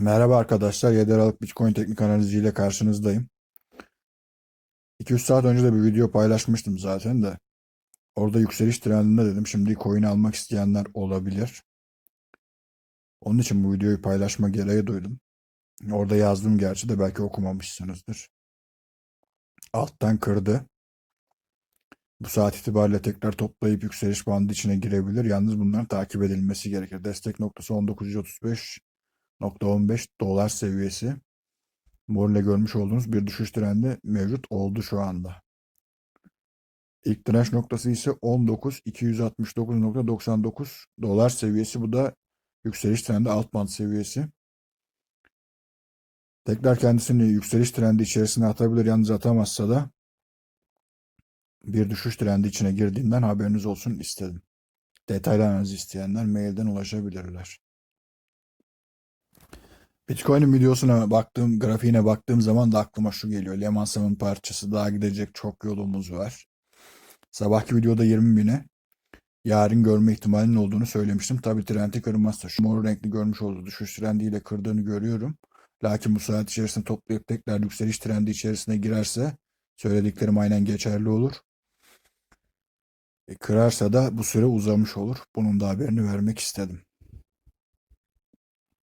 Merhaba arkadaşlar. 7 Aralık Bitcoin teknik analiziyle karşınızdayım. 2-3 saat önce de bir video paylaşmıştım zaten de. Orada yükseliş trendinde dedim. Şimdi coin almak isteyenler olabilir. Onun için bu videoyu paylaşma gereği duydum. Orada yazdım gerçi de belki okumamışsınızdır. Alttan kırdı. Bu saat itibariyle tekrar toplayıp yükseliş bandı içine girebilir. Yalnız bunların takip edilmesi gerekir. Destek noktası 1935 .15 dolar seviyesi. Morle görmüş olduğunuz bir düşüş trendi mevcut oldu şu anda. İlk direnç noktası ise 19.269.99 dolar seviyesi. Bu da yükseliş trendi alt band seviyesi. Tekrar kendisini yükseliş trendi içerisine atabilir. Yalnız atamazsa da bir düşüş trendi içine girdiğinden haberiniz olsun istedim. Detaylı analiz isteyenler mailden ulaşabilirler. Bitcoin'in videosuna baktığım, grafiğine baktığım zaman da aklıma şu geliyor. Lemansa'nın parçası daha gidecek çok yolumuz var. Sabahki videoda 20 bine yarın görme ihtimalinin olduğunu söylemiştim. Tabi trendi kırmazsa şu mor renkli görmüş olduğu düşüş trendiyle kırdığını görüyorum. Lakin bu saat içerisinde toplayıp tekrar yükseliş trendi içerisine girerse söylediklerim aynen geçerli olur. E, kırarsa da bu süre uzamış olur. Bunun da haberini vermek istedim.